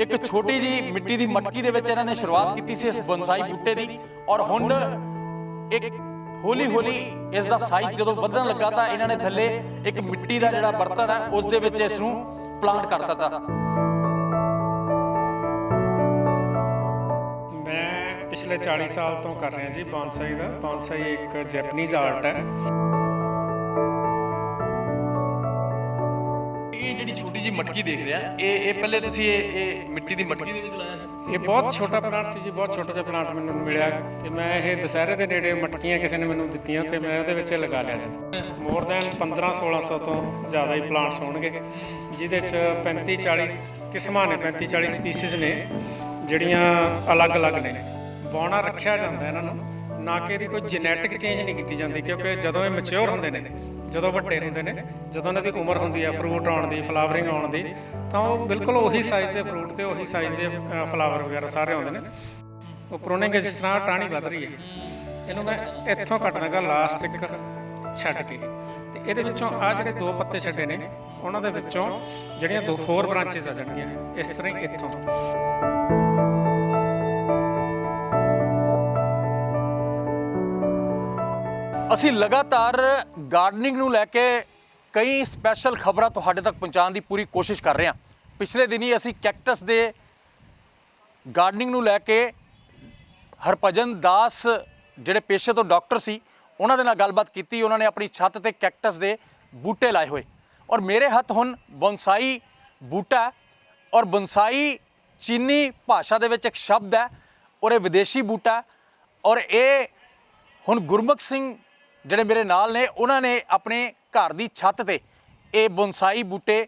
ਇੱਕ ਛੋਟੀ ਜੀ ਮਿੱਟੀ ਦੀ ਮਟਕੀ ਦੇ ਵਿੱਚ ਇਹਨਾਂ ਨੇ ਸ਼ੁਰੂਆਤ ਕੀਤੀ ਸੀ ਇਸ ਬonsai ਬੂਟੇ ਦੀ ਔਰ ਹੁਣ ਇੱਕ ਹੌਲੀ ਹੌਲੀ ਇਸ ਦਾ ਸਾਈਜ਼ ਜਦੋਂ ਵਧਣ ਲੱਗਾ ਤਾਂ ਇਹਨਾਂ ਨੇ ਥੱਲੇ ਇੱਕ ਮਿੱਟੀ ਦਾ ਜਿਹੜਾ ਬਰਤਨ ਹੈ, ਉਸ ਦੇ ਵਿੱਚ ਇਸ ਨੂੰ ਪਲਾਂਟ ਕਰ ਦਿੱਤਾ। ਮੈਂ ਪਿਛਲੇ 40 ਸਾਲ ਤੋਂ ਕਰ ਰਿਹਾ ਜੀ ਬੌਂਸਾਈ ਦਾ। ਬੌਂਸਾਈ ਇੱਕ ਜੈਪਨੀਜ਼ ਆਰਟ ਹੈ। ਜਿਹੜੀ ਛੋਟੀ ਜੀ ਮਟਕੀ ਦੇਖ ਰਿਹਾ, ਇਹ ਇਹ ਪਹਿਲੇ ਤੁਸੀਂ ਇਹ ਇਹ ਮਿੱਟੀ ਦੀ ਮਟਕੀ ਦੇ ਵਿੱਚ ਲਾਇਆ ਸੀ? ਇਹ ਬਹੁਤ ਛੋਟਾ ਪਲਾਂਟ ਸੀ ਜੀ, ਬਹੁਤ ਛੋਟਾ ਜਿਹਾ ਪਲਾਂਟ ਮੈਨੂੰ ਮਿਲਿਆ ਤੇ ਮੈਂ ਇਹ ਦੁਸਹਿਰੇ ਦੇ ਨੇੜੇ ਮਟਕੀਆਂ ਕਿਸੇ ਨੇ ਮੈਨੂੰ ਦਿੱਤੀਆਂ ਤੇ ਮੈਂ ਉਹਦੇ ਵਿੱਚ ਲਗਾ ਲਿਆ ਸੀ। ਮੋਰ ਦੈਨ 15 1600 ਤੋਂ ਜ਼ਿਆਦਾ ਹੀ ਪਲਾਂਟਸ ਹੋਣਗੇ, ਜਿਹਦੇ ਚ 35 40 ਕਿਸਮਾਂ ਨੇ 35 40 ਸਪੀਸੀਜ਼ ਨੇ, ਜਿਹੜੀਆਂ ਅਲੱਗ-ਅਲੱਗ ਨੇ। ਬੌਣਾ ਰੱਖਿਆ ਜਾਂਦਾ ਇਹਨਾਂ ਨੂੰ, ਨਾ ਕਿ ਇਹਦੀ ਕੋਈ ਜੈਨੇਟਿਕ ਚੇਂਜ ਨਹੀਂ ਕੀਤੀ ਜਾਂਦੀ, ਕਿਉਂਕਿ ਜਦੋਂ ਇਹ ਮੈਚੁਰ ਹੁੰਦੇ ਨੇ ਜਦੋਂ ਵੱਡੇ ਹੁੰਦੇ ਨੇ, ਜਦੋਂ ਉਹਨਾਂ ਦੀ ਉਮਰ ਹੁੰਦੀ ਹੈ ਫਰੂਟ ਆਉਣ ਦੀ ਫਲਾਵਰਿੰਗ ਆਉਣ ਦੀ, ਤਾਂ ਉਹ ਬਿਲਕੁਲ ਉਹੀ ਸਾਈਜ਼ ਦੇ ਫਰੂਟ ਤੇ ਉਹੀ ਸਾਈਜ਼ ਦੇ ਫਲਾਵਰ ਵਗੈਰਾ ਸਾਰੇ ਆਉਂਦੇ ਨੇ। ਉਹ ਪ੍ਰੋਨਿੰਗ ਜਿਸ ਤਰ੍ਹਾਂ ਟਾਹਣੀ ਵੱਧ ਰਹੀ ਹੈ, ਇਹਨੂੰ ਮੈਂ ਇੱਥੋਂ ਕੱਟਣਾਗਾ ਲਾਸਟ ਇੱਕ ਛੱਡ ਕੇ, ਤੇ ਇਹਦੇ ਵਿੱਚੋਂ ਆ ਜਿਹੜੇ ਦੋ ਪੱਤੇ ਛੱਡੇ ਨੇ, ਉਹਨਾਂ ਦੇ ਵਿੱਚੋਂ ਜਿਹੜੀਆਂ ਦੋ ਹੋਰ ਬ੍ਰਾਂਚੇਸ ਆ ਜਾਣਗੀਆਂ, ਇਸ ਤਰ੍ਹਾਂ ਹੀ ਇੱਥੋਂ। ਅਸੀਂ ਲਗਾਤਾਰ ਗਾਰਡਨਿੰਗ ਨੂੰ ਲੈ ਕੇ ਕਈ ਸਪੈਸ਼ਲ ਖਬਰਾਂ ਤੁਹਾਡੇ ਤੱਕ ਪਹੁੰਚਾਉਣ ਦੀ ਪੂਰੀ ਕੋਸ਼ਿਸ਼ ਕਰ ਰਹੇ ਹਾਂ। ਪਿਛਲੇ ਦਿਨੀ ਅਸੀਂ ਕੈਕਟਸ ਦੇ ਗਾਰਡਨਿੰਗ ਨੂੰ ਲੈ ਕੇ ਹਰਭਜਨ ਦਾਸ ਜਿਹੜੇ ਪੇਸ਼ੇ ਤੋਂ ਡਾਕਟਰ ਸੀ, ਉਹਨਾਂ ਦੇ ਨਾਲ ਗੱਲਬਾਤ ਕੀਤੀ, ਉਹਨਾਂ ਨੇ ਆਪਣੀ ਛੱਤ ਤੇ ਕੈਕਟਸ ਦੇ ਬੂਟੇ ਲਾਏ ਹੋਏ। ਔਰ ਮੇਰੇ ਹੱਥ ਹੁਣ ਬੌਂਸਾਈ ਬੂਟਾ ਔਰ ਬੌਂਸਾਈ ਚੀਨੀ ਭਾਸ਼ਾ ਦੇ ਵਿੱਚ ਇੱਕ ਸ਼ਬਦ ਹੈ ਔਰ ਇਹ ਵਿਦੇਸ਼ੀ ਬੂਟਾ ਔਰ ਇਹ ਹੁਣ ਗੁਰਮੁਖ ਸਿੰਘ ਜਿਹੜੇ ਮੇਰੇ ਨਾਲ ਨੇ, ਉਹਨਾਂ ਨੇ ਆਪਣੇ ਘਰ ਦੀ ਛੱਤ ਤੇ ਇਹ ਬੌਂਸਾਈ ਬੂਟੇ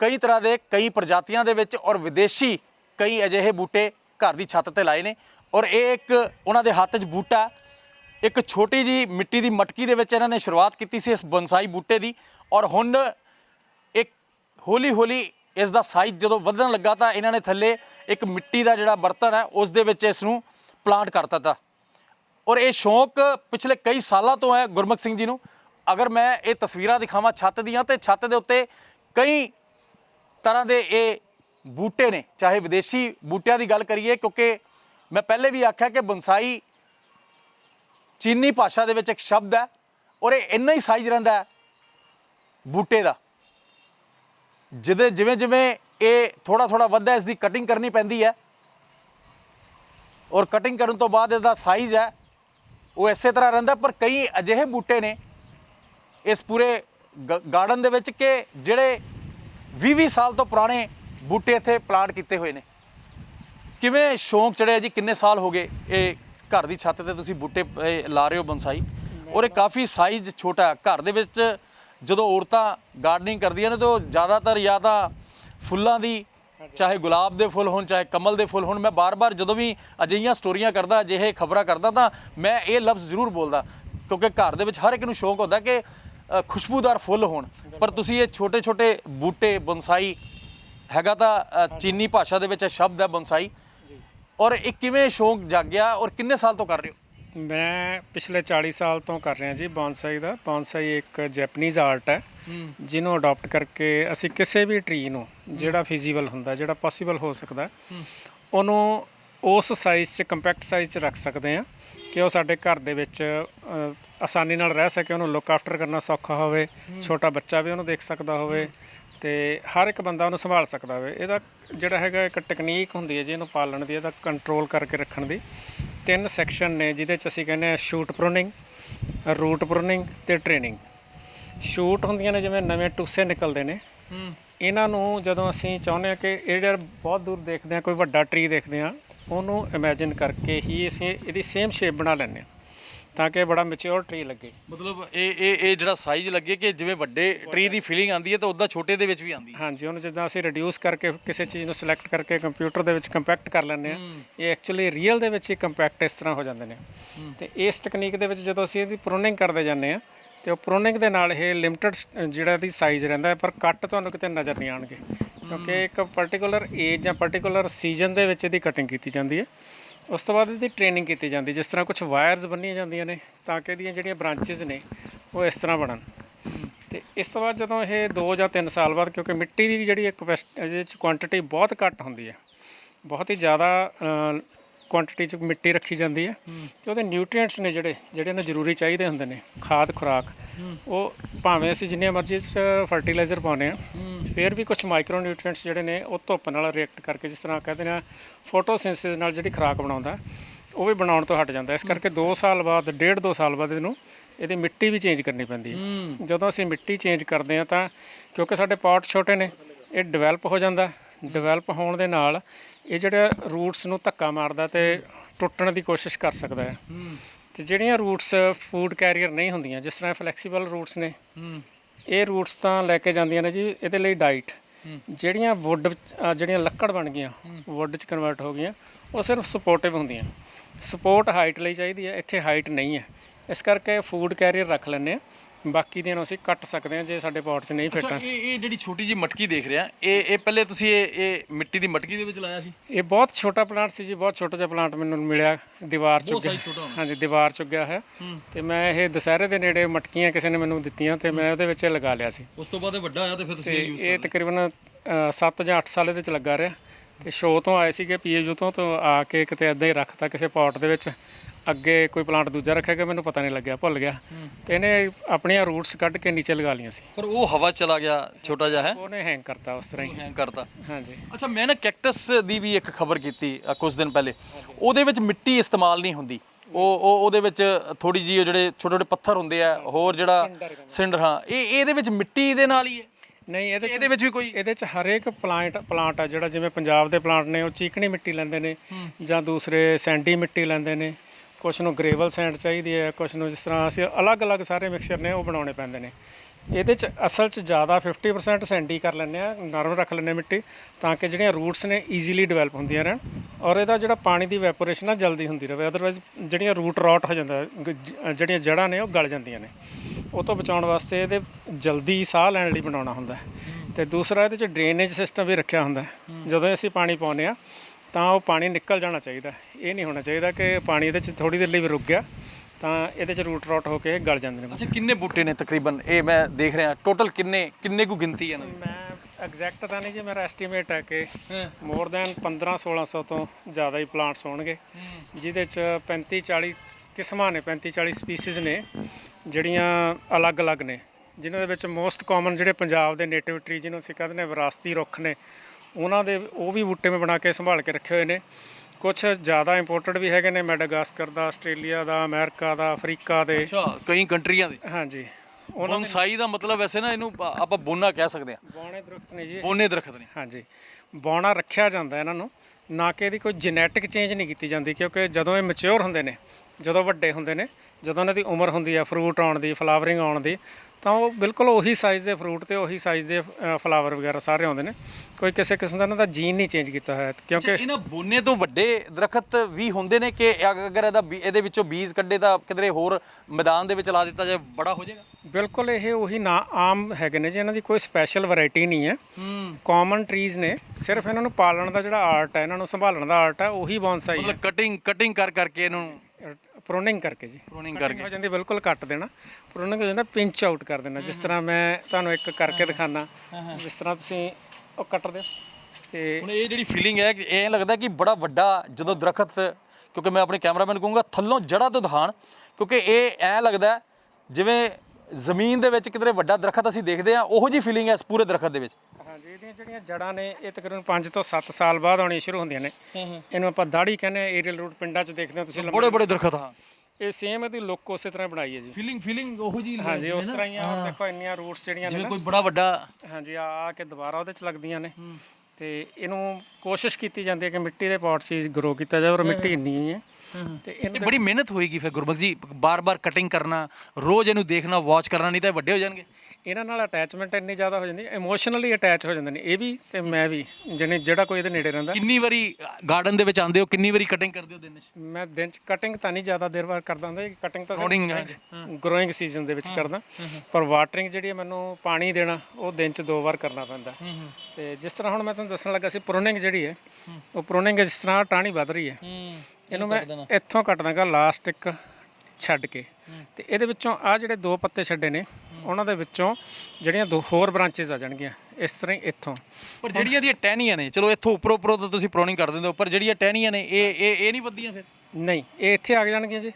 ਕਈ ਤਰ੍ਹਾਂ ਦੇ, ਕਈ ਪ੍ਰਜਾਤੀਆਂ ਦੇ ਵਿੱਚ ਔਰ ਵਿਦੇਸ਼ੀ ਕਈ ਅਜਿਹੇ ਬੂਟੇ ਘਰ ਦੀ ਛੱਤ ਤੇ ਲਾਏ ਨੇ। ਔਰ ਇਹ ਇੱਕ ਉਹਨਾਂ ਦੇ ਹੱਥ 'ਚ ਬੂਟਾ, ਇੱਕ ਛੋਟੀ ਜੀ ਮਿੱਟੀ ਦੀ ਮਟਕੀ ਦੇ ਵਿੱਚ ਇਹਨਾਂ ਨੇ ਸ਼ੁਰੂਆਤ ਕੀਤੀ ਸੀ ਇਸ ਬੌਂਸਾਈ ਬੂਟੇ ਦੀ। ਔਰ ਹੁਣ ਇੱਕ ਹੌਲੀ ਹੌਲੀ ਇਸ ਦਾ ਸਾਈਜ਼ ਜਦੋਂ ਵਧਣ ਲੱਗਾ ਤਾਂ ਇਹਨਾਂ ਨੇ ਥੱਲੇ ਇੱਕ ਮਿੱਟੀ ਦਾ ਜਿਹੜਾ ਬਰਤਨ ਹੈ, ਉਸ ਦੇ ਵਿੱਚ ਇਸ ਨੂੰ ਪਲਾਂਟ ਕਰ ਦਿੱਤਾ ਔਰ ਇਹ ਸ਼ੌਂਕ ਪਿਛਲੇ ਕਈ ਸਾਲਾਂ ਤੋਂ ਹੈ ਗੁਰਮੁਖ ਸਿੰਘ ਜੀ ਨੂੰ। ਅਗਰ ਮੈਂ ਇਹ ਤਸਵੀਰਾਂ ਦਿਖਾਵਾਂ ਛੱਤ ਦੀਆਂ ਤੇ ਛੱਤ ਦੇ ਉੱਤੇ ਕਈ ਤਰ੍ਹਾਂ ਦੇ ਇਹ ਬੂਟੇ ਨੇ, ਚਾਹੇ ਵਿਦੇਸ਼ੀ ਬੂਟਿਆਂ ਦੀ ਗੱਲ ਕਰੀਏ, ਕਿਉਂਕਿ ਮੈਂ ਪਹਿਲੇ ਵੀ ਆਖਿਆ ਕਿ ਬonsai ਚੀਨੀ ਭਾਸ਼ਾ ਦੇ ਵਿੱਚ ਇੱਕ ਸ਼ਬਦ ਹੈ ਔਰ ਇਹ ਇੰਨਾ ਹੀ ਸਾਈਜ਼ ਰਹਿੰਦਾ ਹੈ ਬੂਟੇ ਦਾ। ਜਿਹਦੇ ਜਿਵੇਂ ਜਿਵੇਂ ਇਹ ਥੋੜਾ ਥੋੜਾ ਵੱਧਦਾ ਇਸ ਦੀ ਕਟਿੰਗ ਕਰਨੀ ਪੈਂਦੀ ਹੈ। ਔਰ ਕਟਿੰਗ ਕਰਨ ਤੋਂ ਬਾਅਦ ਇਹਦਾ ਸਾਈਜ਼ ਹੈ ਉਹ ਇਸੇ ਤਰ੍ਹਾਂ ਰਹਿੰਦਾ ਪਰ ਕਈ ਅਜਿਹੇ ਬੂਟੇ ਨੇ ਇਸ ਪੂਰੇ ਗਾਰਡਨ ਦੇ ਵਿੱਚ ਕਿ ਜਿਹੜੇ 20-20 ਸਾਲ ਤੋਂ ਪੁਰਾਣੇ ਬੂਟੇ ਇੱਥੇ ਪਲਾਂਟ ਕੀਤੇ ਹੋਏ ਨੇ। ਕਿਵੇਂ ਸ਼ੌਂਕ ਚੜਿਆ ਜੀ ਕਿੰਨੇ ਸਾਲ ਹੋ ਗਏ ਇਹ ਘਰ ਦੀ ਛੱਤ ਤੇ ਤੁਸੀਂ ਬੂਟੇ ਲਾ ਰਹੇ ਹੋ ਬੰਸਾਈ ਔਰ ਇਹ ਕਾਫੀ ਸਾਈਜ਼ ਛੋਟਾ। ਘਰ ਦੇ ਵਿੱਚ ਜਦੋਂ ਔਰਤਾਂ ਗਾਰਡਨਿੰਗ ਕਰਦੀਆਂ ਨੇ ਤਾਂ ਜ਼ਿਆਦਾਤਰ ਜਾਂ ਤਾਂ ਫੁੱਲਾਂ ਦੀ ਚਾਹੇ ਗੁਲਾਬ ਦੇ ਫੁੱਲ ਹੋਣ ਚਾਹੇ ਕਮਲ ਦੇ ਫੁੱਲ ਹੋਣ ਮੈਂ ਬਾਰ-ਬਾਰ ਜਦੋਂ ਵੀ ਅਜਿਹੀਆਂ ਸਟੋਰੀਆਂ ਕਰਦਾ ਅਜਿਹੇ ਖਬਰਾਂ ਕਰਦਾ ਤਾਂ ਮੈਂ ਇਹ ਲਫ਼ਜ਼ ਜ਼ਰੂਰ ਬੋਲਦਾ ਕਿਉਂਕਿ ਘਰ ਦੇ ਵਿੱਚ ਹਰ ਇੱਕ ਨੂੰ ਸ਼ੌਂਕ ਹੁੰਦਾ ਕਿ ਖੁਸ਼ਬੂਦਾਰ ਫੁੱਲ ਹੋਣ। ਪਰ ਤੁਸੀਂ ਇਹ ਛੋਟੇ-ਛੋਟੇ ਬੂਟੇ ਬੰਸਾਈ ਹੈਗਾ ਤਾਂ ਚੀਨੀ ਭਾਸ਼ਾ ਦੇ ਵਿੱਚ ਇਹ ਸ਼ਬਦ ਹੈ ਬੰਸਾਈ ਔਰ ਇਹ ਕਿਵੇਂ ਸ਼ੌਂਕ ਜਾਗਿਆ ਔਰ ਕਿੰਨੇ ਸਾਲ ਤੋਂ ਕਰ ਰਹੇ ਹੋ? ਮੈਂ ਪਿਛਲੇ 40 ਸਾਲ ਤੋਂ ਕਰ ਰਿਹਾ ਜੀ ਬੌਂਸਾਈ ਦਾ। ਬੌਂਸਾਈ ਇੱਕ ਜੈਪਨੀਜ਼ ਆਰਟ ਹੈ। ਜਿਹਨੂੰ ਅਡਾਪਟ ਕਰਕੇ ਅਸੀਂ ਕਿਸੇ ਵੀ ਟਰੀ ਨੂੰ, ਜਿਹੜਾ ਫਿਜ਼ੀਬਲ ਹੁੰਦਾ, ਜਿਹੜਾ ਪੋਸੀਬਲ ਹੋ ਸਕਦਾ, ਉਹਨੂੰ ਉਸ ਸਾਈਜ਼ 'ਚ ਕੰਪੈਕਟ ਸਾਈਜ਼ 'ਚ ਰੱਖ ਸਕਦੇ ਆ ਕਿ ਉਹ ਸਾਡੇ ਘਰ ਦੇ ਵਿੱਚ ਆਸਾਨੀ ਨਾਲ ਰਹਿ ਸਕੇ, ਉਹਨੂੰ ਲੁੱਕ ਆਫਟਰ ਕਰਨਾ ਸੌਖਾ ਹੋਵੇ, ਛੋਟਾ ਬੱਚਾ ਵੀ ਉਹਨੂੰ ਦੇਖ ਸਕਦਾ ਹੋਵੇ ਤੇ ਹਰ ਇੱਕ ਬੰਦਾ ਉਹਨੂੰ ਸੰਭਾਲ ਸਕਦਾ ਹੋਵੇ। ਇਹਦਾ ਜਿਹੜਾ ਹੈਗਾ ਇੱਕ ਟੈਕਨੀਕ ਹੁੰਦੀ ਹੈ ਜੀ ਇਹਨੂੰ ਪਾਲਣ ਦੀ, ਇਹਦਾ ਕੰਟਰੋਲ ਕਰਕੇ ਰੱਖਣ ਦੀ। ਤਿੰਨ ਸੈਕਸ਼ਨ ਨੇ ਜਿਹਦੇ ਚ ਅਸੀਂ ਕਹਿੰਦੇ ਆ ਸ਼ੂਟ ਪ੍ਰੋਨਿੰਗ ਰੂਟ ਪ੍ਰੋਨਿੰਗ ਤੇ ਟ੍ਰੇਨਿੰਗ ਸ਼ੂਟ ਹੁੰਦੀਆਂ ਨੇ ਜਿਵੇਂ ਨਵੇਂ ਟੁੱਸੇ ਨਿਕਲਦੇ ਨੇ। ਇਹਨਾਂ ਨੂੰ ਜਦੋਂ ਅਸੀਂ ਚਾਹੁੰਦੇ ਆ ਕਿ ਇਹ ਜਿਹੜਾ ਬਹੁਤ ਦੂਰ ਦੇਖਦੇ ਆ ਕੋਈ ਵੱਡਾ ਟਰੀ ਦੇਖਦੇ ਆ ਉਹਨੂੰ ਇਮੇਜਿਨ ਕਰਕੇ ਹੀ ਅਸੀਂ ਇਹਦੀ ਸੇਮ ਸ਼ੇਪ ਬਣਾ ਲੈਂਦੇ ਆ ਤਾਂ ਕਿ ਬੜਾ ਮੈਚੁਰ ਟਰੀ ਲੱਗੇ। ਮਤਲਬ ਇਹ ਇਹ ਇਹ ਜਿਹੜਾ ਸਾਈਜ਼ ਲੱਗੇ ਕਿ ਜਿਵੇਂ ਵੱਡੇ ਟਰੀ ਦੀ ਫੀਲਿੰਗ ਆਉਂਦੀ ਹੈ ਤਾਂ ਉਦਾਂ ਛੋਟੇ ਦੇ ਵਿੱਚ ਵੀ ਆਉਂਦੀ ਹੈ। ਹਾਂਜੀ ਉਹਨੂੰ ਜਿੱਦਾਂ ਅਸੀਂ ਰਿਡਿਊਸ ਕਰਕੇ ਕਿਸੇ ਚੀਜ਼ ਨੂੰ ਸਿਲੈਕਟ ਕਰਕੇ ਕੰਪਿਊਟਰ ਦੇ ਵਿੱਚ ਕੰਪੈਕਟ ਕਰ ਲੈਂਦੇ ਆ ਇਹ ਐਕਚੁਅਲੀ ਰੀਅਲ ਦੇ ਵਿੱਚ ਹੀ ਕੰਪੈਕਟ ਇਸ ਤਰ੍ਹਾਂ ਹੋ ਜਾਂਦੇ ਨੇ। ਤੇ ਇਸ ਟੈਕਨੀਕ ਦੇ ਵਿੱਚ ਜਦੋਂ ਅਸੀਂ ਇਹਦੀ ਪ੍ਰੂਨਿੰਗ ਕਰਦੇ ਜਾਂਦੇ ਆ ਤੇ ਉਹ ਪ੍ਰੋਨਿੰਗ ਦੇ ਨਾਲ ਇਹ ਲਿਮਟਿਡ ਜਿਹੜਾ ਦੀ ਸਾਈਜ਼ ਰਹਿੰਦਾ ਪਰ ਕੱਟ ਤੁਹਾਨੂੰ ਕਿਤੇ ਨਜ਼ਰ ਨਹੀਂ ਆਣਗੇ ਕਿਉਂਕਿ ਇੱਕ ਪਾਰਟਿਕੂਲਰ ਏਜ ਜਾਂ ਪਾਰਟਿਕੂਲਰ ਸੀਜ਼ਨ ਦੇ ਵਿੱਚ ਇਹਦੀ ਕਟਿੰਗ ਕੀਤੀ ਜਾਂਦੀ ਹੈ। ਉਸ ਤੋਂ ਬਾਅਦ ਇਹਦੀ ਟ੍ਰੇਨਿੰਗ ਕੀਤੀ ਜਾਂਦੀ ਜਿਸ ਤਰ੍ਹਾਂ ਕੁਝ ਵਾਇਰਸ ਬੰਨੀਆਂ ਜਾਂਦੀਆਂ ਨੇ, ਤਾਂ ਕਿ ਇਹਦੀਆਂ ਜਿਹੜੀਆਂ ਬ੍ਰਾਂਚੇਸ ਨੇ, ਉਹ ਇਸ ਤਰ੍ਹਾਂ ਬਣਨ। ਤੇ ਇਸ ਤੋਂ ਬਾਅਦ ਜਦੋਂ ਇਹ 2 ਜਾਂ 3 ਸਾਲ ਬਾਅਦ, ਕਿਉਂਕਿ ਮਿੱਟੀ ਦੀ ਜਿਹੜੀ ਇੱਕ ਇਹਦੇ ਵਿੱਚ ਕੁਆਂਟੀਟੀ ਬਹੁਤ ਘੱਟ ਹੁੰਦੀ ਹੈ, ਬਹੁਤ ਹੀ ਜ਼ਿਆਦਾ ਕੁਆਂਟੀਟੀ ਚ ਮਿੱਟੀ ਰੱਖੀ ਜਾਂਦੀ ਹੈ ਤੇ ਉਹਦੇ ਨਿਊਟ੍ਰੀਐਂਟਸ ਨੇ ਜਿਹੜੇ ਜਿਹੜੇ ਇਹਨੂੰ ਜ਼ਰੂਰੀ ਚਾਹੀਦੇ ਹੁੰਦੇ ਨੇ ਖਾਦ ਖੁਰਾਕ। ਉਹ ਭਾਵੇਂ ਅਸੀਂ ਜਿੰਨੇ ਮਰਜ਼ੀ ਫਰਟੀਲਾਈਜ਼ਰ ਪਾਉਂਦੇ ਆ ਫਿਰ ਵੀ ਕੁਝ ਮਾਈਕਰੋ ਨਿਊਟ੍ਰੀਐਂਟਸ ਜਿਹੜੇ ਨੇ ਉਹ ਧੁੱਪ ਨਾਲ ਰਿਐਕਟ ਕਰਕੇ ਜਿਸ ਤਰ੍ਹਾਂ ਕਹਿੰਦੇ ਨੇ ਫੋਟੋਸਿੰਥੇਸਿਸ ਨਾਲ ਜਿਹੜੀ ਖੁਰਾਕ ਬਣਾਉਂਦਾ ਉਹ ਵੀ ਬਣਾਉਣ ਤੋਂ ਹਟ ਜਾਂਦਾ। ਇਸ ਕਰਕੇ 2 ਸਾਲ ਬਾਅਦ ਡੇਢ 2 ਸਾਲ ਬਾਅਦ ਇਹਨੂੰ ਇਹਦੀ ਮਿੱਟੀ ਵੀ ਚੇਂਜ ਕਰਨੀ ਪੈਂਦੀ ਹੈ। ਜਦੋਂ ਅਸੀਂ ਮਿੱਟੀ ਚੇਂਜ ਕਰਦੇ ਆ ਤਾਂ ਕਿਉਂਕਿ ਸਾਡੇ ਪੌਟ ਛੋਟੇ ਨੇ ਇਹ ਡਿਵੈਲਪ ਹੋ ਜਾਂਦਾ। ਡਿਵੈਲਪ ਹੋਣ ਦੇ ਨਾਲ ਇਹ ਜਿਹੜੇ ਰੂਟਸ ਨੂੰ ਧੱਕਾ ਮਾਰਦਾ ਤੇ ਟੁੱਟਣ ਦੀ ਕੋਸ਼ਿਸ਼ ਕਰ ਸਕਦਾ ਹੈ। ਤੇ ਜਿਹੜੀਆਂ ਰੂਟਸ ਫੂਡ ਕੈਰੀਅਰ ਨਹੀਂ ਹੁੰਦੀਆਂ ਜਿਸ ਤਰ੍ਹਾਂ ਫਲੈਕਸੀਬਲ ਰੂਟਸ ਨੇ ਇਹ ਰੂਟਸ ਤਾਂ ਲੈ ਕੇ ਜਾਂਦੀਆਂ ਨੇ ਜੀ ਇਹਦੇ ਲਈ ਡਾਈਟ ਜਿਹੜੀਆਂ ਵੁੱਡ ਜਿਹੜੀਆਂ ਲੱਕੜ ਬਣ ਗਈਆਂ ਵੁੱਡ ਚ ਕਨਵਰਟ ਹੋ ਗਈਆਂ ਉਹ ਸਿਰਫ ਸਪੋਰਟਿਵ ਹੁੰਦੀਆਂ। ਸਪੋਰਟ ਹਾਈਟ ਲਈ ਚਾਹੀਦੀ ਹੈ ਇੱਥੇ ਹਾਈਟ ਨਹੀਂ ਹੈ। ਇਸ ਕਰਕੇ ਫੂਡ ਕੈਰੀਅਰ ਰੱਖ ਲੈਂਦੇ ਆ ਬਾਕੀ ਦੀਆਂ ਨੂੰ ਅਸੀਂ ਕੱਟ ਸਕਦੇ ਹਾਂ ਜੇ ਸਾਡੇ ਪੌਟ 'ਚ ਨਹੀਂ ਫਿੱਟ। ਅੱਛਾ ਇਹ ਇਹ ਜਿਹੜੀ ਛੋਟੀ ਜੀ ਮਟਕੀ ਦੇਖ ਰਿਹਾ ਇਹ ਇਹ ਪਹਿਲੇ ਤੁਸੀਂ ਇਹ ਇਹ ਮਿੱਟੀ ਦੀ ਮਟਕੀ ਦੇ ਵਿੱਚ ਲਾਇਆ ਸੀ? ਇਹ ਬਹੁਤ ਛੋਟਾ ਪਲਾਂਟ ਸੀ ਜੀ ਬਹੁਤ ਛੋਟਾ ਜਿਹਾ ਪਲਾਂਟ ਮੈਨੂੰ ਮਿਲਿਆ ਦੀਵਾਰ ਬਹੁਤ ਚੁੱਗਿਆ size ਛੋਟਾ ਹੋਣਾ। ਹਾਂਜੀ ਦੀਵਾਰ ਚੁੱਗਿਆ ਹੈ। ਤੇ ਮੈਂ ਇਹ ਦੁਸਹਿਰੇ ਦੇ ਨੇੜੇ ਮਟਕੀਆਂ ਕਿਸੇ ਨੇ ਮੈਨੂੰ ਦਿੱਤੀਆਂ ਤੇ ਮੈਂ ਉਹਦੇ ਵਿੱਚ ਇਹ ਲਗਾ ਲਿਆ ਸੀ। ਉਸ ਤੋਂ ਬਾਅਦ ਇਹ ਵੱਡਾ ਹੋਇਆ ਤੇ ਫਿਰ ਤੁਸੀਂ ਤੇ ਇਹ ਤਕਰੀਬਨ 7 ਜਾਂ 8 ਸਾਲ ਇਹਦੇ ਚ ਲੱਗਾ ਰਿਹਾ। ਤੇ ਸ਼ੋਅ ਤੋਂ ਆਏ ਸੀਗੇ ਪੀਏਯੂ ਤੋਂ ਤੋਂ ਆ ਕੇ ਕਿਤੇ ਏਦਾਂ ਹੀ ਰੱਖਤਾ ਕਿਸੇ ਪੌਟ ਦੇ ਵਿੱਚ। ਅੱਗੇ ਕੋਈ ਪਲਾਂਟ ਦੂਜਾ ਰੱਖਿਆ ਕਿ ਮੈਨੂੰ ਪਤਾ ਨਹੀਂ ਲੱਗਿਆ ਭੁੱਲ ਗਿਆ। ਤੇ ਇਹਨੇ ਆਪਣੀਆਂ ਰੂਟਸ ਕੱਢ ਕੇ ਨੀਚੇ ਲਗਾ ਲਈਆਂ ਸੀ। ਪਰ ਉਹ ਹਵਾ ਚਲਾ ਗਿਆ ਛੋਟਾ ਜਿਹਾ ਹੈ? ਉਹਨੇ ਹੈਂਗ ਕਰਤਾ ਉਸ ਤਰ੍ਹਾਂ ਹੀ। ਹੈਂਗ ਕਰਤਾ। ਹਾਂਜੀ। ਅੱਛਾ ਮੈਂ ਨਾ ਕੈਕਟਸ ਦੀ ਵੀ ਇੱਕ ਖਬਰ ਕੀਤੀ ਕੁਝ ਦਿਨ ਪਹਿਲੇ। ਉਹਦੇ ਵਿੱਚ ਮਿੱਟੀ ਇਸਤੇਮਾਲ ਨਹੀਂ ਹੁੰਦੀ। ਉਹ ਉਹ ਉਹਦੇ ਵਿੱਚ ਥੋੜੀ ਜਿਹੀ ਉਹ ਜਿਹੜੇ ਛੋਟੇ ਛੋਟੇ ਪੱਥਰ ਹੁੰਦੇ ਆ ਹੋਰ ਜਿਹੜਾ ਸਿੰਡਰ ਹਾਂ ਇਹ ਇਹਦੇ ਵਿੱਚ ਮਿੱਟੀ ਦੇ ਨਾਲ ਹੀ ਹੈ? ਨਹੀਂ ਇਹਦੇ ਇਹਦੇ ਵਿੱਚ ਵੀ ਕੋਈ ਇਹਦੇ ਚ ਹਰੇਕ ਪਲਾਂਟ ਪਲਾਂਟ ਆ ਜਿਹੜਾ ਜਿਵੇਂ ਪੰਜਾਬ ਦੇ ਪਲਾਂਟ ਨੇ ਉਹ ਚੀਕਣੀ ਮਿੱਟੀ ਲੈਂਦੇ ਨੇ ਜਾਂ ਦੂਸਰੇ ਸੈਂਡੀ ਮਿੱਟੀ ਲੈਂਦੇ ਨੇ। ਕੁਛ ਨੂੰ ਗ੍ਰੇਵਲ ਸੈਂਡ ਚਾਹੀਦੀ ਹੈ ਕੁਛ ਨੂੰ ਜਿਸ ਤਰ੍ਹਾਂ ਅਸੀਂ ਅਲੱਗ-ਅਲੱਗ ਸਾਰੇ ਮਿਕਸਚਰ ਨੇ ਉਹ ਬਣਾਉਣੇ ਪੈਂਦੇ ਨੇ ਇਹਦੇ ਚ ਅਸਲ ਚ ਜ਼ਿਆਦਾ 50% ਸੈਂਡੀ ਕਰ ਲੈਂਦੇ ਆ ਨਰਮ ਰੱਖ ਲੈਂਦੇ ਮਿੱਟੀ ਤਾਂ ਕਿ ਜਿਹੜੀਆਂ ਰੂਟਸ ਨੇ ਈਜ਼ੀਲੀ ਡਿਵੈਲਪ ਹੁੰਦੀਆਂ ਰਹਿਣ ਔਰ ਇਹਦਾ ਜਿਹੜਾ ਪਾਣੀ ਦੀ ਵੈਪੋਰੇਸ਼ਨ ਆ ਜਲਦੀ ਹੁੰਦੀ ਰਹੇ ਅਦਰਵਾਈਜ਼ ਜਿਹੜੀਆਂ ਰੂਟ ਰੌਟ ਹੋ ਜਾਂਦਾ ਜਿਹੜੀਆਂ ਜੜ੍ਹਾਂ ਨੇ ਉਹ ਗਲ ਜਾਂਦੀਆਂ ਨੇ ਉਹ ਤੋਂ ਬਚਾਉਣ ਵਾਸਤੇ ਇਹਦੇ ਜਲਦੀ ਸਾਹ ਲੈਣ ਲਈ ਬਣਾਉਣਾ ਹੁੰਦਾ। ਤੇ ਦੂਸਰਾ ਇਹਦੇ ਚ ਡਰੇਨੇਜ ਸਿਸਟਮ ਵੀ ਰੱਖਿਆ ਹੁੰਦਾ। ਜਦੋਂ ਅਸੀਂ ਪਾਣੀ ਪਾਉਂਦੇ ਆ ਤਾਂ ਉਹ ਪਾਣੀ ਨਿਕਲ ਜਾਣਾ ਚਾਹੀਦਾ। ਇਹ ਨਹੀਂ ਹੋਣਾ ਚਾਹੀਦਾ ਕਿ ਪਾਣੀ ਇਹਦੇ ਚ ਥੋੜੀ ਦੇਰ ਲਈ ਵੀ ਰੁਕ ਗਿਆ ਤਾਂ ਇਹਦੇ ਚ ਰੂਟ ਰੌਟ ਹੋ ਕੇ ਗਲ ਜਾਂਦੇ ਨੇ। ਅੱਛਾ ਕਿੰਨੇ ਬੂਟੇ ਨੇ ਤਕਰੀਬਨ? ਇਹ ਮੈਂ ਦੇਖ ਰਿਹਾ ਟੋਟਲ ਕਿੰਨੇ ਕਿੰਨੇ ਕੁ ਗਿਣਤੀ ਹੈ ਇਹਨਾਂ ਦੀ? ਮੈਂ ਐਗਜ਼ੈਕਟ ਤਾਂ ਨਹੀਂ ਜੀ ਮੇਰਾ ਐਸਟੀਮੇਟ ਹੈ ਕਿ। ਮੋਰ ਦੈਨ 15 1600 ਤੋਂ ਜ਼ਿਆਦਾ ਹੀ ਪਲਾਂਟਸ ਹੋਣਗੇ ਜਿਹਦੇ ਚ 35 40 ਕਿਸਮਾਂ ਨੇ 35 40 ਸਪੀਸੀਜ਼ ਨੇ ਜਿਹੜੀਆਂ ਅਲੱਗ-ਅਲੱਗ ਨੇ ਜਿਨ੍ਹਾਂ ਦੇ ਵਿੱਚ ਮੋਸਟ ਕਾਮਨ ਜਿਹੜੇ ਪੰਜਾਬ ਦੇ ਨੇਟਿਵ ਟਰੀ ਜਿਹਨੂੰ ਅਸੀਂ ਕਹਿੰਦੇ ਨੇ ਵਿਰਾਸਤੀ ਰੁੱਖ ਨੇ ਉਹਨਾਂ ਦੇ ਉਹ ਵੀ ਬੂਟੇ ਮੈਂ ਬਣਾ ਕੇ ਸੰਭਾਲ ਕੇ ਰੱਖੇ ਹੋਏ ਨੇ। ਕੁਝ ਜ਼ਿਆਦਾ ਇੰਪੋਰਟਡ ਵੀ ਹੈਗੇ ਨੇ ਮੈਡਾਗਾਸਕਰ ਦਾ ਆਸਟ੍ਰੇਲੀਆ ਦਾ ਅਮਰੀਕਾ ਦਾ ਅਫਰੀਕਾ ਦੇ। ਅੱਛਾ ਕਈ ਕੰਟਰੀਆਂ ਦੇ। ਹਾਂਜੀ। ਬੋਨਸਾਈ ਦਾ ਮਤਲਬ ਵੈਸੇ ਨਾ ਇਹਨੂੰ ਆ- ਆਪਾਂ ਬੋਨਾ ਕਹਿ ਸਕਦੇ ਹਾਂ। ਬੌਣੇ ਦਰਖਤ ਨੇ ਜੀ। ਬੋਨੇ ਦਰਖਤ ਨੇ। ਹਾਂਜੀ। ਬੌਣਾ ਰੱਖਿਆ ਜਾਂਦਾ ਇਹਨਾਂ ਨੂੰ ਨਾ ਕਿ ਇਹਦੀ ਕੋਈ ਜੈਨੇਟਿਕ ਚੇਂਜ ਨਹੀਂ ਕੀਤੀ ਜਾਂਦੀ ਕਿਉਂਕਿ ਜਦੋਂ ਇਹ ਮੈਚੁਰ ਹੁੰਦੇ ਨੇ ਜਦੋਂ ਵੱਡੇ ਹੁੰਦੇ ਨੇ ਜਦੋਂ ਇਹਨਾਂ ਦੀ ਉਮਰ ਹੁੰਦੀ ਆ ਫਰੂਟ ਆਉਣ ਦੀ ਫਲਾਵਰਿੰਗ ਆਉਣ ਦੀ ਤਾਂ ਉਹ ਬਿਲਕੁਲ ਉਹੀ ਸਾਈਜ਼ ਦੇ ਫਰੂਟ ਤੇ ਉਹੀ ਸਾਈਜ਼ ਦੇ ਫਲਾਵਰ ਵਗੈਰਾ ਸਾਰੇ ਆਉਂਦੇ ਨੇ। ਕੋਈ ਕਿਸੇ ਕਿਸਮ ਦਾ ਇਹਨਾਂ ਦਾ ਜੀਨ ਨਹੀਂ ਚੇਂਜ ਕੀਤਾ ਹੋਇਆ ਕਿਉਂਕਿ ਇਹਨਾਂ ਬੋਨੇ ਤੋਂ ਵੱਡੇ ਦਰਖਤ ਵੀ ਹੁੰਦੇ ਨੇ ਕਿ ਅਗ- ਅਗਰ ਇਹਦਾ ਇਹਦੇ ਵਿੱਚੋਂ ਬੀਜ ਕੱਢੇ ਤਾਂ ਕਿਧਰੇ ਹੋਰ ਮੈਦਾਨ ਦੇ ਵਿੱਚ ਲਾ ਦਿੱਤਾ ਜਾਏ ਬੜਾ ਹੋ ਜਾਏਗਾ? ਬਿਲਕੁਲ ਇਹ ਉਹੀ ਨਾ ਆਮ ਹੈਗੇ ਨੇ ਜੀ ਇਹਨਾਂ ਦੀ ਕੋਈ ਸਪੈਸ਼ਲ ਵੈਰਾਈਟੀ ਨਹੀਂ ਹੈ। ਕਾਮਨ ਟਰੀਜ਼ ਨੇ ਸਿਰਫ ਇਹਨਾਂ ਨੂੰ ਪਾਲਣ ਦਾ ਜਿਹੜਾ ਆਰਟ ਹੈ ਇਹਨਾਂ ਨੂੰ ਸੰਭਾਲਣ ਦਾ ਆਰਟ ਹੈ ਉਹੀ ਬੌਂਸਾਈ ਹੈ। ਮਤਲਬ ਕਟਿੰਗ ਕਟਿੰਗ ਕਰ ਕਰਕੇ ਇਹਨੂੰ ਪ੍ਰੂਨਿੰਗ ਕਰਕੇ ਜੀ। ਪ੍ਰੂਨਿੰਗ ਕਰਕੇ। ਹੋ ਜਾਂਦੀ ਬਿਲਕੁਲ ਕੱਟ ਦੇਣਾ। ਪ੍ਰੂਨਿੰਗ ਹੋ ਜਾਂਦਾ ਪਿੰਚ ਆਊਟ ਕਰ ਦੇਣਾ। ਜਿਸ ਤਰ੍ਹਾਂ ਮੈਂ ਤੁਹਾਨੂੰ ਇੱਕ ਕਰਕੇ ਦਿਖਾਣਾ ਜਿਸ ਤਰ੍ਹਾਂ ਤੁਸੀਂ ਉਹ ਕੱਟ ਦਿਓ। ਤੇ ਹੁਣ ਇਹ ਜਿਹੜੀ ਫੀਲਿੰਗ ਹੈ ਇਹ ਲੱਗਦਾ ਕਿ ਬੜਾ ਵੱਡਾ ਜਦੋਂ ਦਰਖਤ ਕਿਉਂਕਿ ਮੈਂ ਆਪਣੇ ਕੈਮਰਾਮੈਨ ਕਹੂੰਗਾ ਥੱਲੋਂ ਜੜਾ ਤੋਂ ਦਿਖਾਣ ਕਿਉਂਕਿ ਇਹ ਐ ਲੱਗਦਾ ਜਿਵੇਂ ਜ਼ਮੀਨ ਦੇ ਵਿੱਚ ਕਿਧਰੇ ਵੱਡਾ ਦਰਖਤ ਅਸੀਂ ਦੇਖਦੇ ਆ ਉਹੋ ਜੀ ਫੀਲਿੰਗ ਹੈ ਇਸ ਪੂਰੇ ਦਰਖਤ ਦੇ ਵਿੱਚ। ਇਹਦੀਆਂ ਜਿਹੜੀਆਂ ਜੜਾਂ ਨੇ ਇਹ ਤਕਰੀਬਨ 5 ਤੋਂ 7 ਸਾਲ ਬਾਅਦ ਆਉਣੀਆਂ ਸ਼ੁਰੂ ਹੁੰਦੀਆਂ ਨੇ। ਇਹਨੂੰ ਆਪਾਂ ਦਾੜੀ ਕਹਿੰਦੇ ਆ ਏਰੀਅਲ ਰੂਟ ਪਿੰਡਾਂ 'ਚ ਦੇਖਦੇ ਹੋ ਤੁਸੀਂ ਲੰਬੇ- ਬੜੇ ਬੜੇ ਦਰਖਤ ਹਾਂ ਇਹ ਸੇਮ ਇਹਦੀ ਲੁੱਕ ਉਸੇ ਤਰ੍ਹਾਂ ਬਣਾਈ ਹੈ ਜੀ। ਫੀਲਿੰਗ ਫੀਲਿੰਗ ਉਹੋ ਜੀ ਹਾਂਜੀ ਉਸ ਤਰ੍ਹਾਂ ਹੀ ਆ। ਹੁਣ ਦੇਖੋ ਇੰਨੀਆਂ ਰੂਟਸ ਜਿਹੜੀਆਂ ਨੇ ਜਿਵੇਂ ਨਾ। ਕੋਈ ਬੜਾ ਵੱਡਾ ਹਾਂਜੀ ਆ ਆ ਕੇ ਦੁਬਾਰਾ ਉਹਦੇ 'ਚ ਲੱਗਦੀਆਂ ਨੇ। ਤੇ ਇਹਨੂੰ ਕੋਸ਼ਿਸ਼ ਕੀਤੀ ਜਾਂਦੀ ਹੈ ਕਿ ਮਿੱਟੀ ਦੇ ਪੌਟ 'ਚ ਗਰੋ ਕੀਤਾ ਜਾਵੇ ਔਰ ਮਿੱਟੀ ਇੰਨੀ ਹੀ ਹੈ। ਤੇ ਇਹ ਬੜੀ ਮਿਹਨਤ ਹੋਏਗੀ ਫਿਰ ਗੁਰਬਖਸ਼ ਜੀ। ਬਾਰ-ਬਾਰ ਕਟਿੰਗ ਕਰਨਾ ਰੋਜ਼ ਇਹਨੂੰ ਦੇਖਣਾ ਵਾਚ ਕਰਨਾ ਨਹੀਂ ਤਾਂ ਇਹ ਵੱਡੇ ਹੋ ਜਾਣਗੇ। ਇਹਨਾਂ ਨਾਲ ਅਟੈਚਮੈਂਟ ਇੰਨੀ ਜ਼ਿਆਦਾ ਹੋ ਜਾਂਦੀ ਇਮੋਸ਼ਨਲੀ ਅਟੈਚ ਹੋ ਜਾਂਦੇ ਨੇ ਇਹ ਵੀ ਤੇ ਮੈਂ ਵੀ ਜਿਹਨੇ ਜਿਹੜਾ ਕੋਈ ਇਹਦੇ ਨੇੜੇ ਰਹਿੰਦਾ। ਕਿੰਨੀ ਵਾਰੀ ਗਾਰਡਨ ਦੇ ਵਿੱਚ ਆਉਂਦੇ ਹੋ ਕਿੰਨੀ ਵਾਰੀ ਕਟਿੰਗ ਕਰਦੇ ਹੋ ਦਿਨ 'ਚ? ਮੈਂ ਦਿਨ ਚ ਕਟਿੰਗ ਤਾਂ ਨਹੀਂ ਜ਼ਿਆਦਾ ਦੇਰ ਬਾਅਦ ਕਰਦਾ ਹੁੰਦਾ ਕਟਿੰਗ ਤਾਂ Pruning, ਗਰੋਇੰਗ ਸੀਜ਼ਨ ਦੇ ਵਿੱਚ ਕਰਦਾ। ਪਰ ਵਾਟਰਿੰਗ ਜਿਹੜੀ ਹੈ ਮੈਨੂੰ ਪਾਣੀ ਦੇਣਾ ਉਹ ਦਿਨ ਚ ਦੋ ਵਾਰ ਕਰਨਾ ਪੈਂਦਾ। ਤੇ ਜਿਸ ਤਰ੍ਹਾਂ ਹੁਣ ਮੈਂ ਤੁਹਾਨੂੰ ਦੱਸਣ ਲੱਗਾ ਸੀ ਪ੍ਰੂਨਿੰਗ ਜਿਹੜੀ ਹੈ ਉਹ ਪ੍ਰੂਨਿੰਗ ਜਿਸ ਤਰ੍ਹਾਂ ਟਾਹਣੀ ਵੱਧ ਰਹੀ ਹੈ। ਇਹਨੂੰ ਮੈਂ ਇੱਥੋਂ ਕੱਟ ਦਾਂਗਾ ਲਾਸਟ ਇੱਕ ਛੱਡ ਕੇ। ਤੇ ਇਹਦੇ ਵਿੱਚੋਂ ਆ ਜਿਹੜੇ ਦੋ ਪੱਤੇ ਛੱਡੇ ਨੇ ਉਹਨਾਂ ਦੇ ਵਿੱਚੋਂ ਜਿਹੜੀਆਂ ਦੋ ਹੋਰ ਬ੍ਰਾਂਚੇਸ ਆ ਜਾਣਗੀਆਂ ਇਸ ਤਰ੍ਹਾਂ ਹੀ ਇੱਥੋਂ। ਪਰ ਜਿਹੜੀਆਂ ਦੀਆਂ ਟਹਿਨੀਆਂ ਨੇ ਚਲੋ ਇੱਥੋਂ ਉੱਪਰੋਂ ਉੱਪਰੋਂ ਤਾਂ ਤੁਸੀਂ ਪ੍ਰੋਨਿੰਗ ਕਰ ਦਿੰਦੇ ਹੋ ਪਰ ਜਿਹੜੀਆਂ ਟਹਿਨੀਆਂ ਨੇ ਇਹ ਇਹ ਇਹ ਨਹੀਂ ਵੱਧਦੀਆਂ ਫਿਰ? ਨਹੀਂ ਇਹ ਇੱਥੇ ਆ ਜਾਣਗੀਆਂ ਜੀ।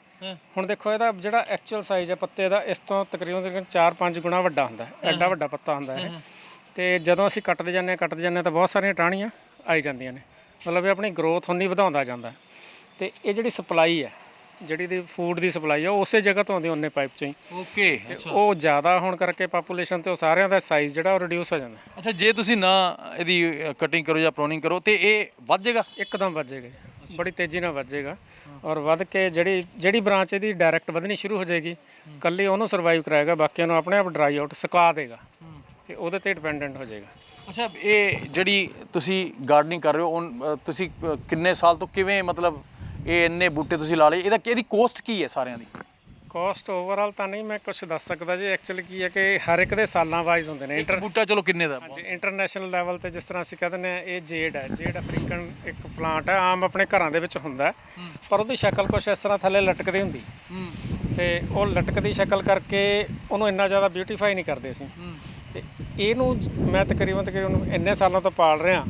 ਹੁਣ ਦੇਖੋ ਇਹਦਾ ਜਿਹੜਾ ਐਕਚੁਅਲ ਸਾਈਜ਼ ਹੈ ਪੱਤੇ ਦਾ ਇਸ ਤੋਂ ਤਕਰੀਬਨ ਤਕਰੀਬਨ 4-5 ਗੁਣਾ ਵੱਡਾ ਹੁੰਦਾ ਹੈ। ਐਡਾ ਵੱਡਾ ਪੱਤਾ ਹੁੰਦਾ ਹੈ। ਤੇ ਜਦੋਂ ਅਸੀਂ ਕੱਟਦੇ ਜਾਂਦੇ ਹਾਂ ਕੱਟਦੇ ਜਾਂਦੇ ਹਾਂ ਤਾਂ ਬਹੁਤ ਸਾਰੀਆਂ ਟਾਹਣੀਆਂ ਆਈ ਜਾਂਦੀਆਂ ਨੇ। ਮਤਲਬ ਇਹ ਆਪਣੀ ਗਰੋਥ ਹੁੰਦੀ ਵਧਾਉਂਦਾ ਜਾਂਦਾ। ਤੇ ਇਹ ਜਿਹੜੀ ਸਪਲਾਈ ਹੈ ਜਿਹੜੀ ਦੀ ਫੂਡ ਦੀ ਸਪਲਾਈ ਹੈ ਉਹ ਉਸੇ ਜਗ੍ਹਾ ਤੋਂ ਆਉਂਦੀ ਉਹਨੇ ਪਾਈਪ ਚੋਂ ਹੀ। ਓਕੇ ਤੇ ਉਹ ਜ਼ਿਆਦਾ ਹੋਣ ਕਰਕੇ ਪਾਪੂਲੇਸ਼ਨ ਤੇ ਉਹ ਸਾਰਿਆਂ ਦਾ ਸਾਈਜ਼ ਜਿਹੜਾ ਉਹ ਰਿਡਿਊਸ ਹੋ ਜਾਂਦਾ। ਅੱਛਾ ਜੇ ਤੁਸੀਂ ਨਾ ਇਹਦੀ ਕਟਿੰਗ ਕਰੋ ਜਾਂ ਪ੍ਰੋਨਿੰਗ ਕਰੋ ਤੇ ਇਹ ਵੱਧ ਜਾਏਗਾ ਇੱਕਦਮ ਵੱਜੇਗਾ ਜੀ। ਬੜੀ ਤੇਜ਼ੀ ਨਾਲ ਵੱਜੇਗਾ ਔਰ ਵੱਧ ਕੇ ਜਿਹੜੀ ਜਿਹੜੀ ਬ੍ਰਾਂਚ ਇਹਦੀ ਡਾਇਰੈਕਟ ਵਧਣੀ ਸ਼ੁਰੂ ਹੋ ਜਾਏਗੀ ਕੱਲੀ ਉਹਨੂੰ ਸਰਵਾਈਵ ਕਰਾਏਗਾ ਬਾਕੀਆਂ ਨੂੰ ਆਪਣੇ ਆਪ ਡਰਾਈ ਆਊਟ ਸੁਕਾ ਦੇਗਾ। ਤੇ ਉਹਦੇ ਤੇ ਡਿਪੈਂਡੈਂਟ ਹੋ ਜਾਏਗਾ ਅੱਛਾ ਇਹ ਜਿਹੜੀ ਤੁਸੀਂ ਗਾਰਡਨਿੰਗ ਕਰ ਰਹੇ ਹੋ ਤੁਸੀਂ ਕਿੰਨੇ ਸਾਲ ਤੋਂ ਕਿਵੇਂ ਮਤਲਬ ਇਹ ਇੰਨੇ ਬੂਟੇ ਤੁਸੀਂ ਲਾ ਲਏ ਇਹਦਾ ਇਹਦੀ ਕੋਸਟ ਕੀ ਹੈ ਸਾਰਿਆਂ ਦੀ? ਕਾਸਟ ਓਵਰਆਲ ਤਾਂ ਨਹੀਂ ਮੈਂ ਕੁਝ ਦੱਸ ਸਕਦਾ ਜੀ। ਐਕਚੁਅਲੀ ਕੀ ਹੈ ਕਿ ਹਰ ਇੱਕ ਦੇ ਸਾਲਾਂ ਵਾਈਜ਼ ਹੁੰਦੇ ਨੇ। ਇੱਕ ਬੂਟਾ ਚਲੋ ਕਿੰਨੇ ਦਾ? ਹਾਂਜੀ ਇੰਟਰਨੈਸ਼ਨਲ ਲੈਵਲ ਤੇ ਜਿਸ ਤਰ੍ਹਾਂ ਅਸੀਂ ਕਹਿੰਦੇ ਨੇ ਇਹ ਜੇਡ ਹੈ। ਜੇਡ ਅਫਰੀਕਨ ਇੱਕ ਪਲਾਂਟ ਹੈ ਆਮ ਆਪਣੇ ਘਰਾਂ ਦੇ ਵਿੱਚ ਹੁੰਦਾ ਹੈ, ਪਰ ਉਹਦੀ ਸ਼ਕਲ ਕੁਝ ਇਸ ਤਰ੍ਹਾਂ ਥੱਲੇ ਲਟਕਦੀ ਹੁੰਦੀ। ਤੇ ਉਹ ਲਟਕਦੀ ਸ਼ਕਲ ਕਰਕੇ ਉਹਨੂੰ ਇੰਨਾ ਜ਼ਿਆਦਾ ਬਿਊਟੀਫਾਈ ਨਹੀਂ ਕਰਦੇ ਅਸੀਂ। ਤੇ ਇਹਨੂੰ ਜ- ਮੈਂ ਤਕਰੀਬਨ ਤਕਰੀਬਨ ਇੰਨੇ ਸਾਲਾਂ ਤੋਂ ਪਾਲ ਰਿਹਾ।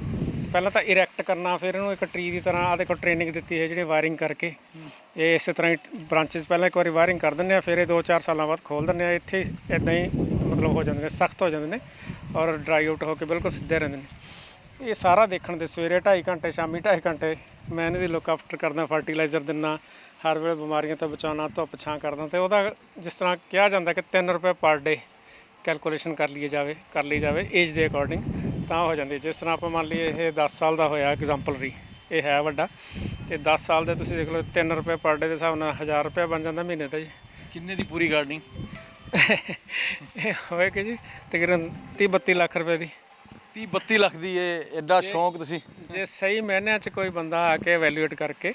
ਪਹਿਲਾਂ ਤਾਂ ਇਰੈਕਟ ਕਰਨਾ, ਫਿਰ ਇਹਨੂੰ ਇੱਕ ਟਰੀ ਦੀ ਤਰ੍ਹਾਂ ਆਦੇ ਕੋਲ ਟ੍ਰੇਨਿੰਗ ਦਿੱਤੀ ਹੈ ਜਿਹੜੀ ਵਾਇਰਿੰਗ ਕਰਕੇ। ਇਹ ਇਸੇ ਤਰ੍ਹਾਂ ਹੀ ਬ੍ਰਾਂਚਸ ਪਹਿਲਾਂ ਇੱਕ ਵਾਰੀ ਵਾਇਰਿੰਗ ਕਰ ਦਿੰਦੇ ਆ, ਫਿਰ ਇਹ 2-4 ਸਾਲਾਂ ਬਾਅਦ ਖੋਲ ਦਿੰਦੇ ਆ। ਇੱਥੇ ਇਦਾਂ ਹੀ ਮਤਲਬ ਹੋ ਜਾਂਦੇ ਨੇ, ਸਖਤ ਹੋ ਜਾਂਦੇ ਨੇ ਔਰ ਡਰਾਈ ਆਊਟ ਹੋ ਕੇ ਬਿਲਕੁਲ ਸਿੱਧੇ ਰਹਿੰਦੇ ਨੇ। ਇਹ ਸਾਰਾ ਦੇਖਣ ਦੇ ਸਵੇਰੇ 2.5 ਘੰਟੇ, ਸ਼ਾਮੀ 2.5 ਘੰਟੇ ਮੈਂ ਇਹਦੀ ਲੁੱਕ ਆਫਟਰ ਕਰਦਾ ਫਰਟੀਲਾਈਜ਼ਰ ਦਿੰਨਾ ਹਰ ਵੇਲੇ ਬਿਮਾਰੀਆਂ ਤੋਂ ਬਚਾਉਣਾ, ਧੁੱਪ ਛਾਂ ਕਰਦਾ ਤੇ ਉਹਦਾ ਜਿਸ ਤਰ੍ਹਾਂ ਕਿਹਾ ਜਾਂਦਾ ਕਿ 3 ਰੁਪਏ ਪਰ ਡੇ ਕੈਲਕੂਲੇਸ਼ਨ ਕਰ ਲਈ ਜਾਵੇ, ਕਰ ਲਈ ਜਾਵੇ ਏਜ ਦੇ ਅਕੋਰਡਿੰਗ ਤਾਂ ਹੋ ਜਾਂਦੀ ਜਿਸ ਤਰ੍ਹਾਂ ਆਪਾਂ ਮੰਨ ਲਈਏ ਇਹ 10 ਸਾਲ ਦਾ ਹੋਇਆ ਐਗਜ਼ਾਮਪਲਰੀ ਇਹ ਹੈ ਵੱਡਾ। ਤੇ 10 ਸਾਲ ਦੇ ਤੁਸੀਂ ਦੇਖ ਲਓ 3 ਰੁਪਏ ਪਰ ਡੇ ਦੇ ਹਿਸਾਬ ਨਾਲ 1000 ਰੁਪਏ ਬਣ ਜਾਂਦਾ ਮਹੀਨੇ ਦਾ ਜੀ। ਕਿੰਨੇ ਦੀ ਪੂਰੀ ਗਾਰਡਨਿੰਗ ਇਹ ਹੋਏਗਾ ਜੀ ਤਕਰੀਬਨ 30 32 ਲੱਖ ਰੁਪਏ ਦੀ। 30 32 ਲੱਖ ਦੀ ਇਹ ਐਡਾ ਸ਼ੌਂਕ ਤੁਸੀਂ? ਜੇ ਸਹੀ ਮਾਇਨਿਆਂ 'ਚ ਕੋਈ ਬੰਦਾ ਆ ਕੇ ਵੈਲਿਊਏਟ ਕਰਕੇ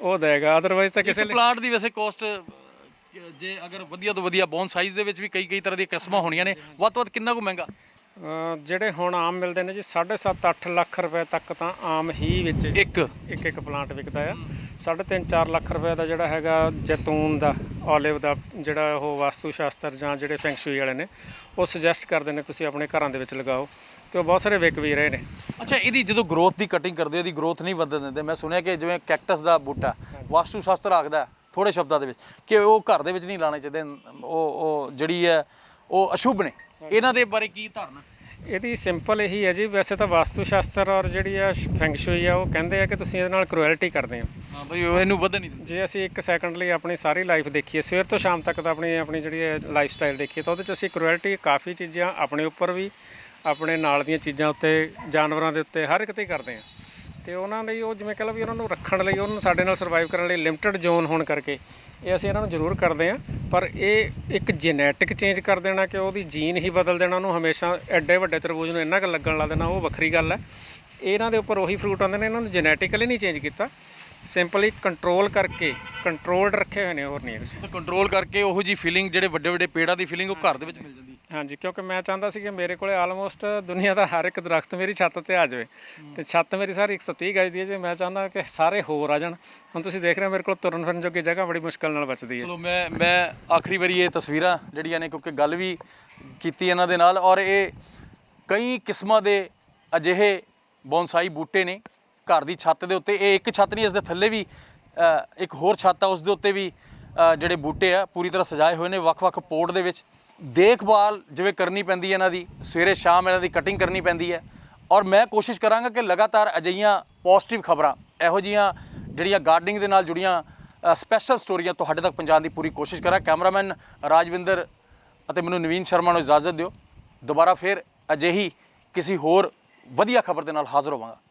ਉਹ ਦੇਗਾ। ਅਦਰਵਾਈਜ਼ ਤਾਂ ਕਿਸੇ ਪਲਾਂਟ ਦੀ ਵੈਸੇ ਕੋਸਟ ਜੇ ਅਗਰ ਵਧੀਆ ਤੋਂ ਵਧੀਆ ਬੌਨ ਸਾਈਜ਼ ਦੇ ਵਿੱਚ ਵੀ ਕਈ ਕਈ ਤਰ੍ਹਾਂ ਦੀਆਂ ਕਿਸਮਾਂ ਹੋਣੀਆਂ ਨੇ ਵੱਧ ਤੋਂ ਵੱਧ ਕਿੰਨਾ ਕੁ ਮਹਿੰਗਾ? ਜਿਹੜੇ ਹੁਣ ਆਮ ਮਿਲਦੇ ਨੇ ਜੀ 7.5 8 ਲੱਖ ਰੁਪਏ ਤੱਕ ਤਾਂ ਆਮ ਹੀ ਵਿੱਚ ਇੱਕ? ਇੱਕ ਇੱਕ ਪਲਾਂਟ ਵਿਕਦਾ ਆ। 3.5 4 ਲੱਖ ਰੁਪਏ ਦਾ ਜਿਹੜਾ ਹੈਗਾ ਜੈਤੂਨ ਦਾ 올ਿਵ ਦਾ ਜਿਹੜਾ ਉਹ ਵਾਸਤੂ ਸ਼ਾਸਤਰ ਜਾਂ ਜਿਹੜੇ ਫੈਂਗਸ਼ੂਈ ਵਾਲੇ ਨੇ ਉਹ ਸੁਜੈਸਟ ਕਰਦੇ ਨੇ ਤੁਸੀਂ ਆਪਣੇ ਘਰਾਂ ਦੇ ਵਿੱਚ ਲਗਾਓ। ਤੇ ਉਹ ਬਹੁਤ ਸਾਰੇ ਵਿਕ ਵੀ ਰਹੇ ਨੇ। ਅੱਛਾ ਇਹਦੀ ਜਦੋਂ ਗਰੋਥ ਦੀ ਕਟਿੰਗ ਕਰਦੇ ਇਹਦੀ ਗਰੋਥ ਨਹੀਂ ਵਧਣ ਦਿੰਦੇ। ਮੈਂ ਸੁਣਿਆ ਕਿ ਜਿਵੇਂ ਕੈਕਟਸ ਦਾ ਬੂਟਾ ਵਾਸਤੂ ਸ਼ਾਸਤਰ ਆਖਦਾ ਥੋੜੇ ਸ਼ਬਦਾਂ ਦੇ ਵਿੱਚ ਕਿ ਉਹ ਘਰ ਦੇ ਵਿੱਚ ਨਹੀਂ ਲਾਣੇ ਚਾਹੀਦੇ। ਉਹ ਉਹ ਜਿਹੜੀ ਹੈ ਉਹ ਅਸ਼ੁਭ ਨੇ। ਇਹਨਾਂ ਦੇ ਬਾਰੇ ਕੀ ਧਾਰਨਾ? ਇਹਦੀ ਸਿੰਪਲ ਇਹੀ ਹੈ ਜੀ ਵੈਸੇ ਤਾਂ ਵਾਸਤੂ ਸ਼ਾਸਤਰ ਔਰ ਜਿਹੜੀ ਆ ਫੈਂਗਸ਼ੂਈ ਆ ਉਹ ਕਹਿੰਦੇ ਆ ਕਿ ਤੁਸੀਂ ਇਹਦੇ ਨਾਲ ਕਰੂਐਲਿਟੀ ਕਰਦੇ ਹੋ। ਹਾਂ ਬਈ ਉਹ ਇਹਨੂੰ ਵਧਣ ਨਹੀਂ ਦਿੰਦੇ। ਜੇ ਅਸੀਂ ਇੱਕ ਸੈਕਿੰਡ ਲਈ ਆਪਣੀ ਸਾਰੀ ਲਾਈਫ ਦੇਖੀਏ ਸਵੇਰ ਤੋਂ ਸ਼ਾਮ ਤੱਕ ਦਾ ਆਪਣੀ ਆਪਣੀ ਜਿਹੜੀ ਲਾਈਫ ਸਟਾਈਲ ਦੇਖੀਏ ਤਾਂ ਉਹਦੇ 'ਚ ਅਸੀਂ ਕਰੂਐਲਿਟੀ ਕਾਫੀ ਚੀਜ਼ਾਂ ਆਪਣੇ ਉੱਪਰ ਵੀ ਆਪਣੇ ਨਾਲ ਦੀਆਂ ਚੀਜ਼ਾਂ ਉੱਤੇ ਜਾਨਵਰਾਂ ਦੇ ਉੱਤੇ ਹਰ ਇੱਕ ਤੇ ਹੀ ਕਰਦੇ ਆ। ਤੇ ਉਹਨਾਂ ਲਈ ਉਹ ਜਿਵੇਂ ਕਹ ਲਓ ਵੀ ਉਹਨਾਂ ਨੂੰ ਰੱਖਣ ਲਈ ਉਹਨਾਂ ਨੂੰ ਸਾਡੇ ਨਾਲ ਸਰਵਾਈਵ ਕਰਨ ਲਈ ਲਿਮਟਿਡ ਜ਼ੋਨ ਹੋਣ ਕਰਕੇ ਇਹ ਅਸੀਂ ਇਹਨਾਂ ਨੂੰ ਜ਼ਰੂਰ ਕਰਦੇ ਆ ਪਰ ਇਹ ਇੱਕ ਜੈਨੇਟਿਕ ਚੇਂਜ ਕਰ ਦੇਣਾ ਕਿ ਉਹਦੀ ਜੀਨ ਹੀ ਬਦਲ ਦੇਣਾ, ਉਹਨੂੰ ਹਮੇਸ਼ਾ ਐਡੇ ਵੱਡੇ ਤਰਬੂਜ ਨੂੰ ਇੰਨਾ ਕੁ ਲੱਗਣ ਲਾ ਦੇਣਾ, ਉਹ ਵੱਖਰੀ ਗੱਲ ਹੈ। ਇਹਨਾਂ ਦੇ ਉੱਪਰ ਉਹੀ ਫਰੂਟ ਆਉਂਦੇ ਨੇ, ਇਹਨਾਂ ਨੂੰ ਜੈਨੇਟਿਕਲੀ ਨਹੀਂ ਚੇਂਜ ਕੀਤਾ। ਸਿੰਪਲੀ ਕੰਟਰੋਲ ਕਰਕੇ ਕੰਟਰੋਲਡ ਰੱਖੇ ਹੋਏ ਨੇ ਹੋਰ ਨਹੀਂ ਕੁਝ ਕੰਟਰੋਲ ਕਰਕੇ ਉਹੋ ਜੀ ਫੀਲਿੰਗ ਜਿਹੜੇ ਵੱਡੇ ਵੱਡੇ ਪੇੜਾਂ ਦੀ ਫੀਲਿੰਗ ਉਹ ਘਰ ਦੇ ਵਿੱਚ ਮਿਲ ਜਾਂਦੀ ਹਾਂਜੀ, ਕਿਉਂਕਿ ਮੈਂ ਚਾਹੁੰਦਾ ਸੀ ਕਿ ਮੇਰੇ ਕੋਲੇ ਆਲਮੋਸਟ ਦੁਨੀਆ ਦਾ ਹਰ ਇੱਕ ਦਰਖਤ ਮੇਰੀ ਛੱਤ ਤੇ ਆ ਜਾਵੇ। ਤੇ ਛੱਤ ਮੇਰੀ ਸਾਰੀ 130 ਗਜ ਦੀ ਹੈ ਜੇ। ਮੈਂ ਚਾਹੁੰਦਾ ਕਿ ਸਾਰੇ ਹੋਰ ਆ ਜਾਣ। ਹੁਣ ਤੁਸੀਂ ਦੇਖ ਰਹੇ ਹੋ, ਮੇਰੇ ਕੋਲ ਤੁਰਨ ਫਿਰਨ ਜੋਗੀ ਜਗ੍ਹਾ ਬੜੀ ਮੁਸ਼ਕਲ ਨਾਲ ਬਚਦੀ ਹੈ। ਚਲੋ, ਮੈਂ ਮੈਂ ਆਖਰੀ ਵਾਰੀ ਇਹ ਤਸਵੀਰਾਂ ਜਿਹੜੀਆਂ ਨੇ, ਕਿਉਂਕਿ ਗੱਲ ਵੀ ਕੀਤੀ ਇਹਨਾਂ ਦੇ ਨਾਲ, ਔਰ ਇਹ ਕਈ ਕਿਸਮਾਂ ਦੇ ਅਜਿਹੇ ਬੌਨਸਾਈ ਬੂਟੇ ਨੇ ਘਰ ਦੀ ਛੱਤ ਦੇ ਉੱਤੇ। ਇਹ ਇੱਕ ਛੱਤ ਨਹੀਂ, ਇਸ ਦੇ ਥੱਲੇ ਵੀ ਇੱਕ ਹੋਰ ਛੱਤ ਆ, ਉਸ ਦੇ ਉੱਤੇ ਵੀ ਜਿਹੜੇ ਬੂਟੇ ਆ, ਪੂਰੀ ਤਰ੍ਹਾਂ ਸਜਾਏ ਹੋਏ ਨੇ, ਵੱਖ-ਵੱਖ ਪੋਟ ਦੇ ਵਿੱਚ। ਦੇਖਭਾਲ ਜਿਵੇਂ ਕਰਨੀ ਪੈਂਦੀ ਹੈ ਇਹਨਾਂ ਦੀ, ਸਵੇਰੇ ਸ਼ਾਮ ਇਹਨਾਂ ਦੀ ਕਟਿੰਗ ਕਰਨੀ ਪੈਂਦੀ ਹੈ। ਔਰ ਮੈਂ ਕੋਸ਼ਿਸ਼ ਕਰਾਂਗਾ ਕਿ ਲਗਾਤਾਰ ਅਜਿਹੀਆਂ ਪੋਜ਼ਿਟਿਵ ਖਬਰਾਂ, ਇਹੋ ਜੀਆਂ ਜਿਹੜੀਆਂ ਗਾਰਡਨਿੰਗ ਦੇ ਨਾਲ ਜੁੜੀਆਂ ਸਪੈਸ਼ਲ ਸਟੋਰੀਆਂ ਤੁਹਾਡੇ ਤੱਕ ਪਹੁੰਚਾਉਣ ਦੀ ਪੂਰੀ ਕੋਸ਼ਿਸ਼ ਕਰਾਂ। ਕੈਮਰਾਮੈਨ ਰਾਜਵਿੰਦਰ ਅਤੇ ਮੈਨੂੰ ਨਵੀਨ ਸ਼ਰਮਾ ਨੂੰ ਇਜਾਜ਼ਤ ਦਿਓ। ਦੁਬਾਰਾ ਫਿਰ ਅਜਿਹੀ ਕਿਸੇ ਹੋਰ ਵਧੀਆ ਖਬਰ ਦੇ ਨਾਲ ਹਾਜ਼ਰ ਹੋਵਾਂਗਾ।